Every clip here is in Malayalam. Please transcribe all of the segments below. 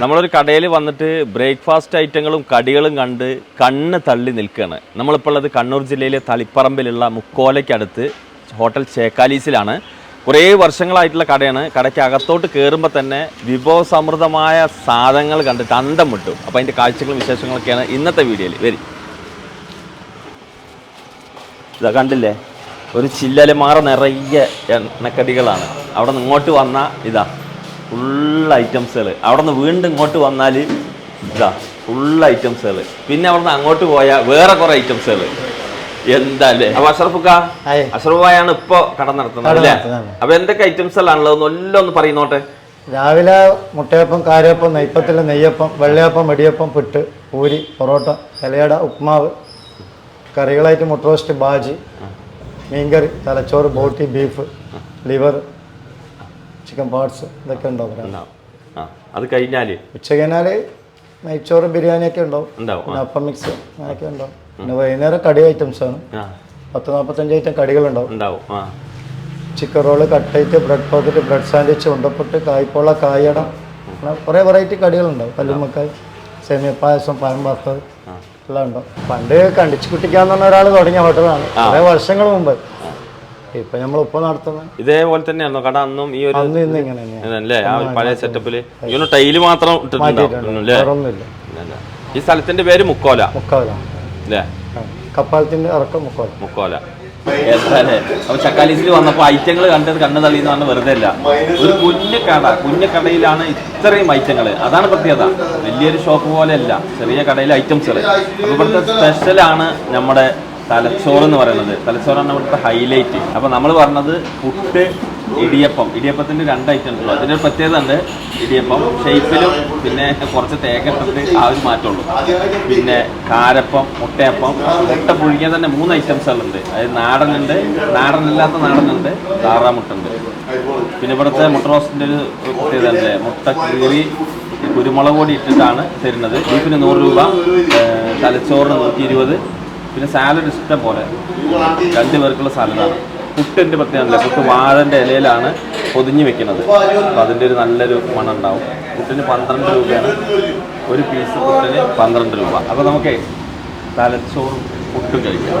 നമ്മളൊരു കടയിൽ വന്നിട്ട് ബ്രേക്ക്ഫാസ്റ്റ് ഐറ്റങ്ങളും കടികളും കണ്ട് കണ്ണ് തള്ളി നിൽക്കുകയാണ് നമ്മളിപ്പോൾ ഉള്ളത് കണ്ണൂർ ജില്ലയിലെ തളിപ്പറമ്പിലുള്ള മുക്കോലയ്ക്കടുത്ത് ഹോട്ടൽ ചേക്കാലീസിലാണ്. കുറേ വർഷങ്ങളായിട്ടുള്ള കടയാണ്. കടയ്ക്ക് അകത്തോട്ട് കയറുമ്പോൾ തന്നെ വിഭവസമൃദ്ധമായ സാധനങ്ങൾ കണ്ടിട്ട് അന്തം മുട്ടും അപ്പോൾ അതിന്റെ കാഴ്ചകളും വിശേഷങ്ങളൊക്കെയാണ് ഇന്നത്തെ വീഡിയോയിൽ. വരി. ഇതാ കണ്ടില്ലേ? ഒരു ചില്ലലമാറ നിറയെ എണ്ണക്കടികളാണ്. അവിടെ നിന്ന് ഇങ്ങോട്ട് വന്ന ഇതാ. ഫുൾ ഐറ്റംസുകൾ. അവിടെ നിന്ന് വീണ്ടും ഇങ്ങോട്ട് വന്നാൽ ഇതാ ഫുൾ ഐറ്റംസുകൾ. പിന്നെ അവിടെ നിന്ന് അങ്ങോട്ട് പോയാൽ വേറെ കുറേ ഐറ്റംസുകൾ. എന്താ അല്ലേ അപ്പൊ അഷറഫുക്ക. അഷറഫായാണ് ഇപ്പൊ കട നടത്തുന്നത് അല്ലേ. അപ്പൊ എന്തൊക്കെ ഐറ്റംസ് എല്ലാം എല്ലാം ഒന്ന് പറയുന്നോട്ടെ. രാവിലെ മുട്ടയപ്പം കാരയപ്പം നെയ്പ്പത്തിലെ നെയ്യപ്പം വെള്ളയപ്പം വെടിയപ്പം പുട്ട് പൂരി പൊറോട്ട ഇലയട ഉപ്മാവ് കറികളായിട്ട് മുട്ട റോസ്റ്റ് ബാജി മീൻകറി തലച്ചോറ് ബോട്ടി ബീഫ് ലിവർ ചിക്കൻ പാർട്സ് ഇതൊക്കെ ഉണ്ടാവും രാവിലെ. ഉണ്ടാവും. ആ അത് കഴിഞ്ഞാൽ? ഉച്ച കഴിഞ്ഞാൽ നെയ്ച്ചോറ് ബിരിയാണിയൊക്കെ ഉണ്ടാവും. ഉണ്ടാവും പിന്നെ അപ്പം മിക്സ് അങ്ങനെയൊക്കെ ഉണ്ടാവും. പിന്നെ വൈകുന്നേരം കടി ഐറ്റംസ് ആണ്. ആ. പത്ത് നാൽപ്പത്തഞ്ച് ഐറ്റം കടികൾ ഉണ്ടാവും ആ. ചിക്കൻ റോൾ കട്ടൈറ്റ് ബ്രെഡ് പോക്കറ്റ് ബ്രെഡ് സാൻഡ്വിച്ച് ഉണ്ടപ്പെട്ട് കായ്പോള കായട അങ്ങനെ കുറേ വെറൈറ്റി കടികളുണ്ടാവും. കല്ലുമ്മക്കായ് സേമിയ പായസം പഴം വറുത്തത്. എല്ലാം ഉണ്ടാവും. പണ്ട് കണ്ടിച്ച് കുട്ടിക്കാന്ന് പറഞ്ഞ ഒരാൾ തുടങ്ങിയ ഹോട്ടലാണ്. കുറേ വർഷങ്ങൾ മുമ്പ്. ഇപ്പൊ നമ്മൾ ഉപ്പ് നടത്തുന്നത്? ഇതേപോലെ തന്നെയാണോ? കട അന്നും ഈ ഒരു അന്ന് ഇന്ന് ഇങ്ങനെ തന്നെയാണ് അല്ലേ ആ ഒരു പഴയ സെറ്റപ്പിൽ ഇങ്ങനെ ടൈൽ മാത്രം ഇട്ടിട്ടുണ്ടാവും. അല്ലേ വേറൊന്നുമില്ല. ഇല്ലല്ല. ഈ സ്ഥലത്തിന്റെ പേര് മുക്കോല. മുക്കോല. അല്ലേ കപ്പാലത്തിന്റെ ഇറക്കം മുക്കോല. മുക്കോല. അപ്പൊ ചക്കാലീസിൽ വന്നപ്പോ ഐറ്റങ്ങൾ കണ്ടത് കണ്ണു തള്ളി എന്ന് പറഞ്ഞാൽ വെറുതെ അല്ല. ഒരു കുഞ്ഞു കട കുഞ്ഞു കടയിലാണ് ഇത്രയും ഐറ്റങ്ങൾ അതാണ് പ്രത്യേകത. വലിയൊരു ഷോപ്പ് പോലെ അല്ല ചെറിയ കടയിലെ ഐറ്റംസുകൾ അപ്പൊ ഇവിടുത്തെ സ്പെഷ്യലാണ് നമ്മുടെ തലച്ചോറ് എന്ന് പറയുന്നത്. തലച്ചോറാണ് ഇവിടുത്തെ ഹൈലൈറ്റ് അപ്പൊ നമ്മൾ പറഞ്ഞത് പുട്ട് ഇടിയപ്പം. ഇടിയപ്പത്തിന്റെ രണ്ട് ഐറ്റം ഉണ്ടല്ലോ ഒരു പ്രത്യേകത ഉണ്ട് ഇടിയപ്പം. ഷേപ്പിലും പിന്നെ കുറച്ച് തേങ്ങ ഇട്ടിട്ട് ആ ഒരു മാറ്റമുള്ളൂ. പിന്നെ കാരപ്പം മുട്ടയപ്പം മുട്ട പുഴുങ്ങിയ തന്നെ മൂന്ന് ഐറ്റംസുകളുണ്ട് അതായത് നാടനുണ്ട്. നാടനില്ലാത്ത നാടനുണ്ട്. താറാമുട്ടുണ്ട് പിന്നെ ഇവിടുത്തെ മുട്ട റോസ്റ്റിന്റെ ഒരു പ്രത്യേകത ഉണ്ട് മുട്ട കീറി കുരുമുളക് പൊടി ഇട്ടിട്ടാണ് തരുന്നത്. ബീഫിന് നൂറ് രൂപ തലച്ചോറിന് നൂറ്റി ഇരുപത്. പിന്നെ സാലഡ് ഇഷ്ടം പോലെ രണ്ട് പേർക്കുള്ള സാലഡാണ് പുട്ടിന്റെ പ്രത്യേകത പുട്ട് വാഴന്റെ ഇലയിലാണ് പൊതിഞ്ഞ് വെക്കുന്നത്. അപ്പോൾ അതിന്റെ ഒരു നല്ലൊരു മണം ഉണ്ടാവും. പുട്ടിന് പന്ത്രണ്ട് രൂപയാണ്. ഒരു പീസ് പുട്ടിന് പന്ത്രണ്ട് രൂപ. അപ്പോൾ നമുക്ക് തലച്ചോറും പുട്ടും കഴിക്കാം.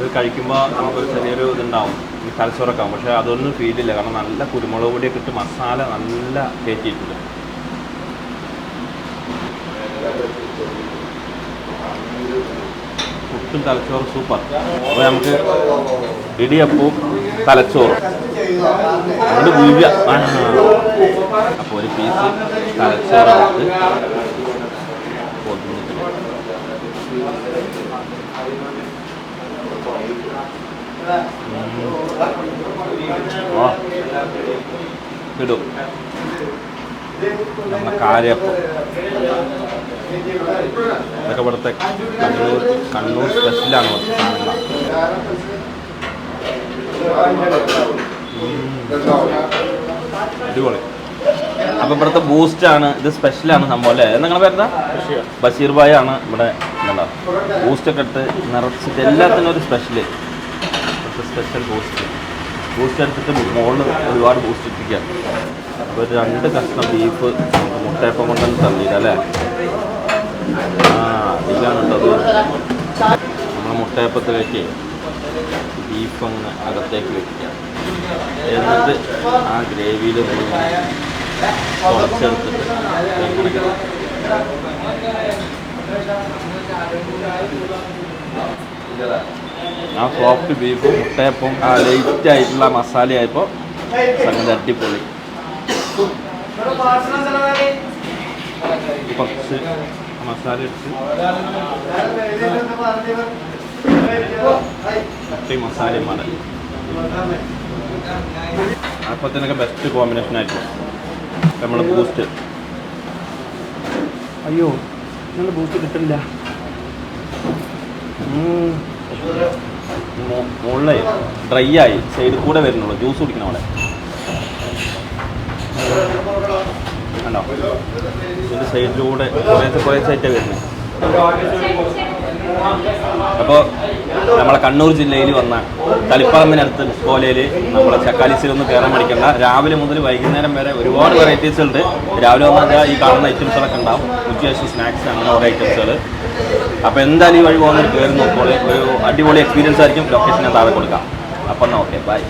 ഇത് കഴിക്കുമ്പോൾ നമുക്കൊരു ചെറിയൊരു ഇതുണ്ടാവും. തലച്ചോറൊക്കെ ആവും. പക്ഷേ അതൊന്നും ഫീൽ ഇല്ല. കാരണം നല്ല കുരുമുളക് പൊടിയൊക്കെ ഇട്ട് മസാല നല്ല കയറ്റിയിട്ടുണ്ട് പുട്ടും തലച്ചോറും സൂപ്പർ അപ്പോൾ നമുക്ക് ഇടിയപ്പവും തലച്ചോറും. അപ്പോൾ ഒരു പീസ് തലച്ചോറ് എടുത്ത് പൊതിഞ്ഞിട്ട് ആ ഇടും നമ്മ കാര്യപ്പം ഇവിടുത്തെ കണ്ണൂർ കണ്ണൂർ സ്പെഷ്യലാണ് ഇവിടുത്തെ സാധനങ്ങളാണ് അടിപൊളി. അപ്പൊ ഇവിടുത്തെ ബൂസ്റ്റ് ആണ്. ഇത് സ്പെഷ്യലാണ് സംഭവം അല്ലേ? നിങ്ങളെ പേരെന്താ? ബഷീർ. ഭായ് ആണ് ഇവിടെ. ബൂസ്റ്റ് ഒക്കെ ഇട്ട് നിറച്ചിട്ട് എല്ലാത്തിനും ഒരു സ്പെഷ്യൽ ഇവിടുത്തെ സ്പെഷ്യൽ ബൂസ്റ്റ് ബൂസ്റ്റ് എടുത്തിട്ട് മുകളിൽ ഒരുപാട് ബൂസ്റ്റ് എത്തിക്കാം അപ്പോൾ രണ്ട് കഷ്ണം ബീഫ് മുട്ടയപ്പം കൊണ്ടൊന്ന് തന്നില്ല അല്ലേ? ആ അധികമാണ് കേട്ടോ അത് നമ്മൾ മുട്ടയപ്പത്തിലേക്ക് ബീഫ് അങ്ങ് അകത്തേക്ക് വെക്കാം. എന്നിട്ട് ആ ഗ്രേവിയിൽ തുളച്ചെടുത്തിട്ട് ഇങ്ങനെ ആ സോഫ്റ്റ് ബീഫും മുട്ടയപ്പം ആ ലൈറ്റ് ആയിട്ടുള്ള മസാലയായപ്പോൾ സംഗതി അടിപൊളി. കുറച്ച് മസാല ഇട്ട് മുട്ടയും മസാലയും അപ്പത്തിനൊക്കെ ബെസ്റ്റ് കോമ്പിനേഷൻ ആയിരിക്കും നമ്മൾ ബൂസ്റ്റ് അയ്യോ നല്ല ബൂസ്റ്റ് കിട്ടില്ല. മുകളിലേ ഡ്രൈ ആയി സൈഡിൽ കൂടെ വരുന്നുള്ളൂ. ജ്യൂസ് കുടിക്കണം അവിടെ. കണ്ടോ? ഇതിന്റെ സൈഡിലൂടെ കുറേ കുറേ സൈറ്റാണ് വരുന്നത്. അപ്പോൾ നമ്മളെ കണ്ണൂർ ജില്ലയിൽ വന്ന തളിപ്പറമ്പിനടുത്ത് കോലയിൽ നമ്മളെ ചക്കാലിസിൽ ഒന്ന് കയറാൻ പഠിക്കണ്ട. രാവിലെ മുതൽ വൈകുന്നേരം വരെ ഒരുപാട് വെറൈറ്റീസ് ഉണ്ട്. രാവിലെ വന്നാൽ ഈ കാണുന്ന ഐറ്റംസുകളൊക്കെ ഉണ്ടാവും. ഉച്ചശേഷം സ്നാക്സ് അങ്ങനെ കുറേ ഐറ്റംസുകൾ അപ്പോൾ എന്തായാലും ഈ വഴി പോകുന്ന കയറി നോക്കുമ്പോൾ ഒരു അടിപൊളി എക്സ്പീരിയൻസ് ആയിരിക്കും. ലൊക്കേഷൻ ഞാൻ താഴെ കൊടുക്കാം. അപ്പം ഓക്കെ ബൈ